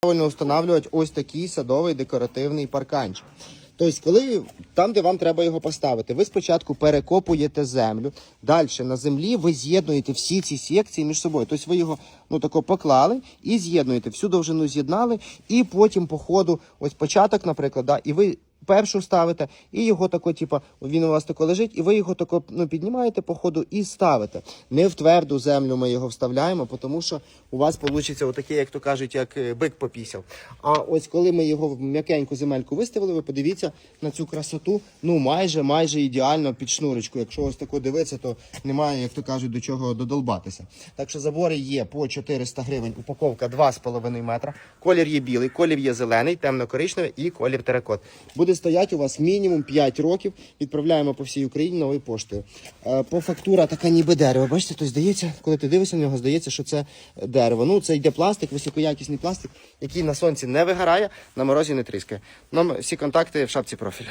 правильно встановлювати ось такий садовий декоративний парканчик. Тобто, коли там, де вам треба його поставити, ви спочатку перекопуєте землю. Далі на землі ви з'єднуєте всі ці секції між собою. Тобто ви його ну тако поклали і з'єднуєте. Всю довжину з'єднали, і потім по ходу, ось початок, наприклад, да, і ви. Першу ставите, і його тако, типа, він у вас тако лежить, і ви його тако ну, піднімаєте по ходу і ставите. Не в тверду землю ми його вставляємо, тому що у вас вийде отаке, як то кажуть, як е, бик попісяв. А ось коли ми його в м'якеньку земельку виставили, ви подивіться на цю красоту, ну майже майже ідеально під шнурочку. Якщо ось тако дивитися, то немає, як то кажуть, до чого додолбатися. Так що забори є по 400 гривень, упаковка 2,5 метра. Колір є білий, колір є зелений, темно-коричневий і колір теракот. Буде стояти у вас мінімум 5 років. Відправляємо по всій Україні новою поштою. Е, По фактура така ніби дерево. Бачите, то здається, коли ти дивишся на нього, здається, що це дерево. Ну, це йде пластик, високоякісний пластик, який на сонці не вигорає, на морозі не тріскає. Нам всі контакти в шапці профіля.